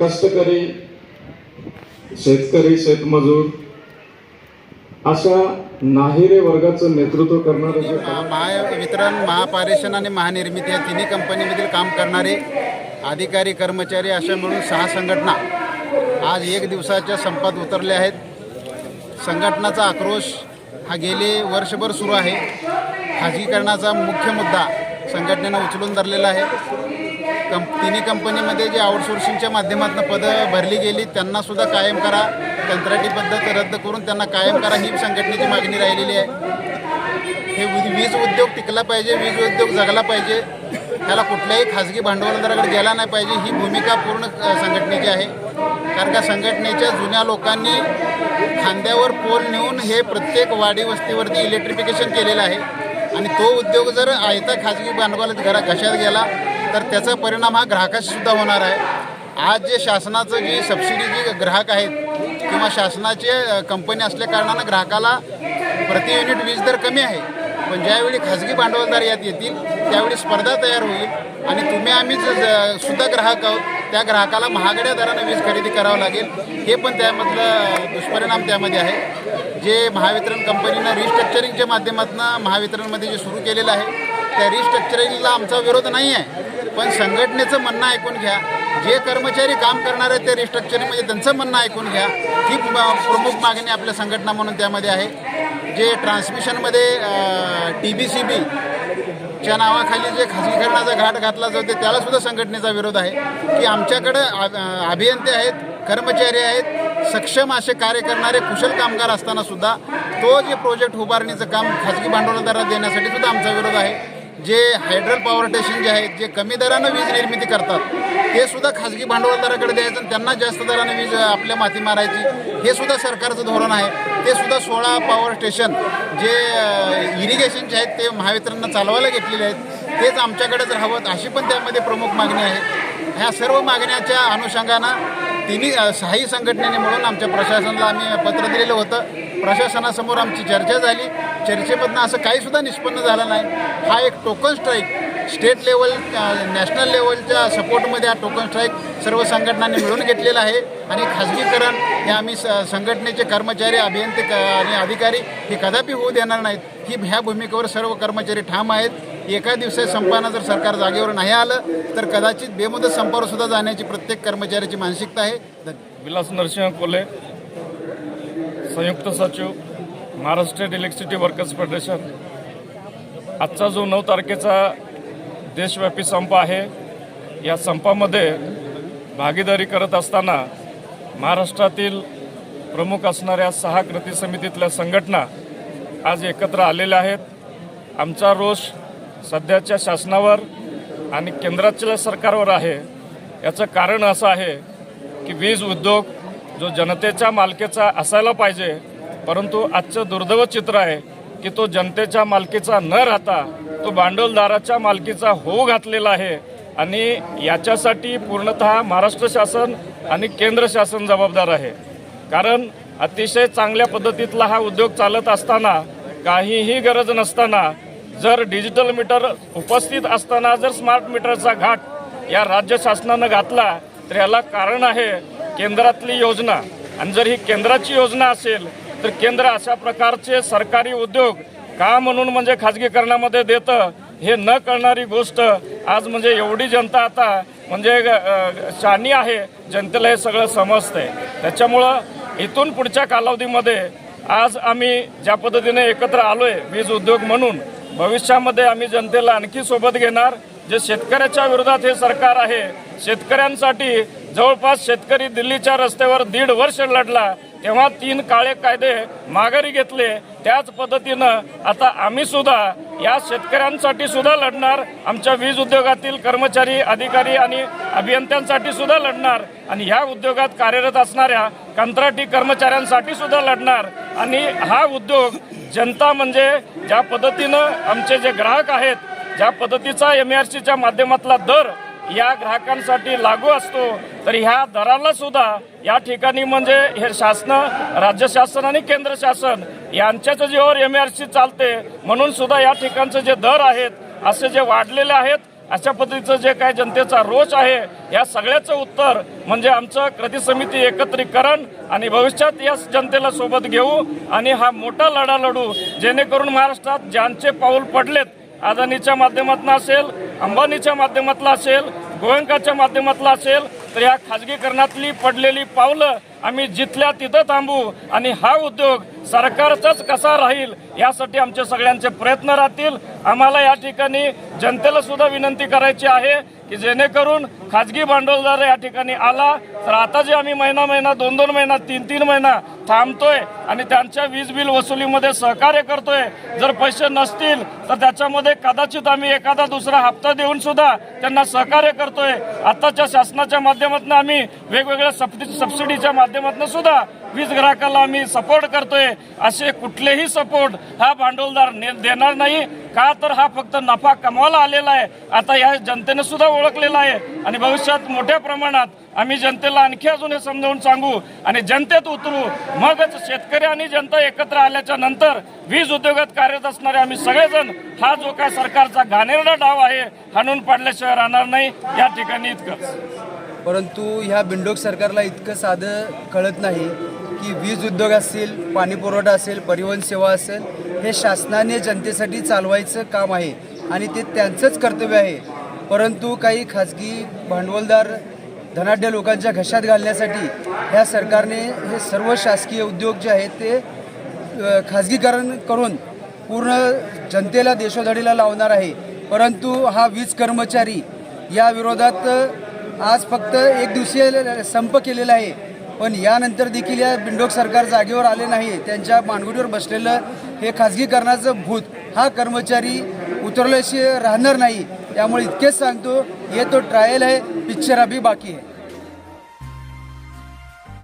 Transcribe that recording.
कष्टकरी शेतकरी शेतमजूर अशा नाहिरे वर्गाचं नेतृत्व करणारे महा- महावितरण महापारेषण आणि महानिर्मिती या तिन्ही कंपनीमधील काम करणारे अधिकारी कर्मचारी अशा मिळून सहा संघटना आज एक दिवसाच्या संपात उतरले आहेत. संघटनाचा आक्रोश हा गेले वर्षभर सुरू आहे. खाजगीकरणाचा मुख्य मुद्दा संघटनेनं उचलून धरलेला आहे. कं तिन्ही कंपनीमध्ये जे आउटसोर्सिंगच्या माध्यमातून पदं भरली गेली त्यांना सुद्धा कायम करा. कंत्राटी पद्धत रद्द करून त्यांना कायम करा. ही संघटनेची मागणी राहिलेली आहे. हे वीज उद्योग टिकला पाहिजे वीज उद्योग जगला पाहिजे. त्याला कुठल्याही खाजगी भांडवलदाराकडे गेला नाही पाहिजे. ही भूमिका पूर्ण संघटनेची आहे. कारण का संघटनेच्या जुन्या लोकांनी खांद्यावर पोल नेऊन हे प्रत्येक वाडी वस्तीवरती इलेक्ट्रिफिकेशन केलेलं आहे. आणि तो उद्योग जर आयता खाजगी भांडवलात घरा घशात गेला तर त्याचा परिणाम हा ग्राहकाशी सुद्धा होणार आहे. आज जे शासनाचं जी सबसिडी जी ग्राहक आहेत किंवा शासनाचे कंपनी असल्या कारणानं ग्राहकाला प्रति युनिट वीज दर कमी आहे. पण ज्यावेळी खाजगी भांडवलदार यात येतील त्यावेळी स्पर्धा तयार होईल आणि तुम्ही आम्ही जर ज- सुद्धा ग्राहक आहोत त्या ग्राहकाला महागड्या दरानं वीज खरेदी करावं लागेल. हे पण त्यामधलं दुष्परिणाम त्यामध्ये आहे. जे महावितरण कंपनीनं रिस्ट्रक्चरिंगच्या माध्यमातून महावितरणमध्ये जे सुरू केलेलं आहे त्या रिस्ट्रक्चरिंगला आमचा विरोध नाही आहे पण संघटनेचं म्हणणं ऐकून घ्या. जे कर्मचारी काम करणार आहेत ते रिस्ट्रक्चरिंग म्हणजे त्यांचं म्हणणं ऐकून घ्या. ही प्रमुख मागणी आपल्या संघटना म्हणून त्यामध्ये आहे. जे ट्रान्समिशनमध्ये टी बी सी बी च्या नावाखाली जे खाजगीकरणाचा घाट घातला जातो त्याला सुद्धा संघटनेचा विरोध आहे. की आमच्याकडं अभियंते आहेत कर्मचारी आहेत सक्षम असे कार्य करणारे कुशल कामगार असताना सुद्धा तो जे प्रोजेक्ट उभारणीचं काम खाजगी भांडवलदारा देण्यासाठी सुद्धा आमचा विरोध आहे. जे हायड्रल पॉवर स्टेशन जे आहेत जे कमी दरानं वीज निर्मिती करतात ते सुद्धा खाजगी भांडवलदाराकडे द्यायचं आणि त्यांना जास्त दरानं वीज आपल्या माती मारायची हे सुद्धा सरकारचं धोरण आहे. ते सुद्धा सोळा पॉवर स्टेशन जे इरिगेशनचे आहेत ते महावितरणनं चालवायला घेतलेले आहेत. तेच आमच्याकडेच राहावं अशी पण त्यामध्ये प्रमुख मागणी आहे. ह्या सर्व मागण्याच्या अनुषंगानं तिन्ही सहाय्य सहाही संघटनेने मिळून आमच्या प्रशासनाला आम्ही पत्र दिलेलं होतं. प्रशासनासमोर आमची चर्चा झाली. चर्चेमधनं असं काहीसुद्धा निष्पन्न झालं नाही. हा एक token strike state level national लेवलच्या सपोर्टमध्ये हा टोकन स्ट्राईक सर्व संघटनांनी मिळून घेतलेला आहे. आणि खाजगीकरण हे आम्ही स संघटनेचे कर्मचारी अभियंते आणि अधिकारी हे कदापि होऊ देणार नाहीत. ही ह्या भूमिकेवर सर्व कर्मचारी ठाम आहेत. एका दिवसात संपानं जर सरकार जागेवर नाही आलं तर कदाचित बेमुदत संपावर सुद्धा जाण्याची प्रत्येक कर्मचाऱ्याची मानसिकता आहे. विलास नरसिंह कोले संयुक्त सचिव. Maharashtra state electricity workers federation. आजचा जो नऊ तारखेचा देशव्यापी संप आहे या संपामध्ये भागीदारी करत असताना महाराष्ट्रातील प्रमुख असणाऱ्या सहा कृती समितीतल्या संघटना आज एकत्र आलेल्या आहेत. आमचा रोष सध्याच्या शासनावर आणि केंद्राच्या सरकारवर आहे. याचं कारण असं आहे की वीज उद्योग जो जनतेच्या मालकीचा असायला पाहिजे परंतु आजचं दुर्दैव चित्र आहे की तो जनतेच्या मालकीचा न राहता तो भांडवलदाराच्या मालकीचा होऊ घातलेला आहे. आणि याच्यासाठी पूर्णतः महाराष्ट्र शासन आणि केंद्र शासन जबाबदार आहे. कारण अतिशय चांगल्या पद्धतीतला हा उद्योग चालत असताना काहीही गरज नसताना जर डिजिटल मीटर उपस्थित असताना जर स्मार्ट मीटरचा घाट या राज्य शासनानं घातला तर याला कारण आहे केंद्रातली योजना. आणि जर ही केंद्राची योजना असेल तर केंद्र अशा प्रकारचे सरकारी उद्योग का म्हणून म्हणजे खाजगीकरणामध्ये देतं हे न कळणारी गोष्ट आज म्हणजे एवढी जनता आता म्हणजे शानी आहे जनतेला हे सगळं समजतंय. त्याच्यामुळं इथून पुढच्या कालावधीमध्ये आज आम्ही ज्या पद्धतीने एकत्र आलोय वीज उद्योग म्हणून भविष्यामध्ये आम्ही जनतेला आणखी सोबत घेणार. जे शेतकऱ्याच्या विरोधात हे सरकार आहे शेतकऱ्यांसाठी जवळपास शेतकरी दिल्लीच्या रस्त्यावर दीड वर्ष लढला तेव्हा तीन काळे कायदे माघारी घेतले. त्याच पद्धतीनं आता आम्ही सुद्धा या शेतकऱ्यांसाठी सुद्धा लढणार आमच्या वीज उद्योगातील कर्मचारी अधिकारी आणि अभियंत्यांसाठी सुद्धा लढणार आणि ह्या उद्योगात कार्यरत असणाऱ्या कंत्राटी कर्मचाऱ्यांसाठी सुद्धा लढणार. आणि हा उद्योग जनता म्हणजे ज्या पद्धतीनं आमचे जे ग्राहक आहेत ज्या पद्धतीचा एम आर सीच्या माध्यमातला दर या ग्राहकांसाठी लागू असतो तर ह्या दराला सुद्धा या ठिकाणी म्हणजे हे शासन राज्य शासन आणि केंद्र शासन यांच्याच जीवावर एम आर सी चालते म्हणून सुद्धा या ठिकाणचे जे दर आहेत असे जे वाढलेले आहेत अशा पद्धतीचं जे काय जनतेचा रोष आहे या सगळ्याचं उत्तर म्हणजे आमचं कृती समिती एकत्रीकरण आणि भविष्यात या जनतेला सोबत घेऊ आणि हा मोठा लढा लढू जेणेकरून महाराष्ट्रात ज्यांचे पाऊल पडलेत अदानीच्या माध्यमातून असेल अंबानीच्या माध्यमातला असेल गोयंकाच्या माध्यमातला असेल तर या खाजगीकरणातली पडलेली पावलं आम्ही जिथल्या तिथं थांबू आणि हा उद्योग सरकारचाच कसा राहील यासाठी आमचे सगळ्यांचे प्रयत्न राहतील. आम्हाला या ठिकाणी जनतेला सुद्धा विनंती करायची आहे की जेणेकरून खाजगी भांडवलदार या ठिकाणी आला. तर आता जे आम्ही महिना महिना दोन दोन महिना तीन तीन महिना थांबतोय आणि त्यांच्या वीज बिल वसुलीमध्ये सहकार्य करतोय. जर पैसे नसतील तर त्याच्यामध्ये कदाचित आम्ही एखादा दुसरा हप्ता देऊन सुद्धा त्यांना सहकार्य करतोय. आताच्या शासनाच्या माध्यमातून आम्ही वेगवेगळ्या सबसिडी सबसिडीच्या माध्यमातून सुद्धा वीज ग्राहकाला आम्ही सपोर्ट करतोय. असे कुठलेही सपोर्ट हा भांडवलदार ने- देणार नाही. का तर हा फक्त नफा कमवायला आलेला आहे. आता या जनतेने सुद्धा ओळखलेला आहे. आणि भविष्यात मोठ्या प्रमाणात आम्ही जनतेला आणखी अजून हे समजावून सांगू. आणि जनतेत उतरू. मगच शेतकरी आणि जनता एकत्र आल्याच्यानंतर वीज उद्योगात कार्यरत असणारे आम्ही सगळेजण हा जो काय सरकारचा घाणेरडा डाव आहे हाणून पाडल्याशिवाय राहणार नाही. या ठिकाणी इतकंच. परंतु ह्या बिंडोक सरकारला इतकं साधं कळत नाही. की वीज उद्योग असेल पाणी पुरवठा असेल परिवहन सेवा असेल हे शासनाने जनतेसाठी चालवायचं काम आहे आणि ते त्यांचंच कर्तव्य आहे. परंतु काही खाजगी भांडवलदार धनाढ्य लोकांच्या घशात घालण्यासाठी ह्या सरकारने हे सर्व शासकीय उद्योग जे आहेत ते खाजगीकरण करून पूर्ण जनतेला देशोधडीला लावणार आहे. परंतु हा वीज कर्मचारी या विरोधात आज फक्त एक दिवसीय संप केलेला आहे. पण यानंतर देखील या बिंडोक सरकार जागेवर आले नाही त्यांच्या मानगुटीवर बसलेलं हे खाजगीकरणाचं भूत हा कर्मचारी उतरल्याशिवाय राहणार नाही त्यामुळे इतकेच सांगतो हे तो ट्रायल आहे पिक्चर अभी बाकी आहे.